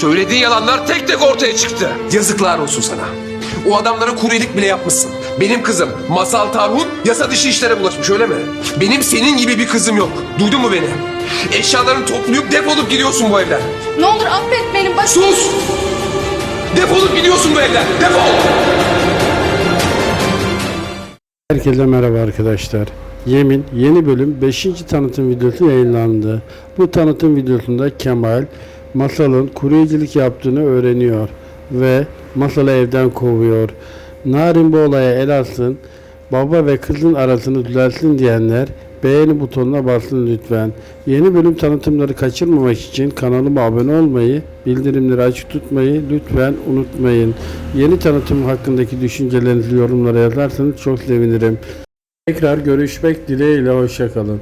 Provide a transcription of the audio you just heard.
Söylediğin yalanlar tek tek ortaya çıktı. Yazıklar olsun sana. O adamlara kuryelik bile yapmışsın. Benim kızım Masal Tarhun yasa dışı işlere bulaşmış öyle mi? Benim senin gibi bir kızım yok. Duydun mu beni? Eşyalarını toplayıp defolup gidiyorsun bu evden. Ne olur affet beni. Bak Sus! Defolup gidiyorsun bu evden. Defol! Herkese merhaba arkadaşlar. Yemin yeni bölüm 5. tanıtım videosu yayınlandı. Bu tanıtım videosunda Kemal Masal'ın kuryecilik yaptığını öğreniyor ve Masal'ı evden kovuyor. Narin bu olaya el alsın, baba ve kızın arasını düzelsin diyenler beğeni butonuna basın lütfen. Yeni bölüm tanıtımları kaçırmamak için kanalıma abone olmayı, bildirimleri açık tutmayı lütfen unutmayın. Yeni tanıtım hakkındaki düşüncelerinizi yorumlara yazarsanız çok sevinirim. Tekrar görüşmek dileğiyle hoşçakalın.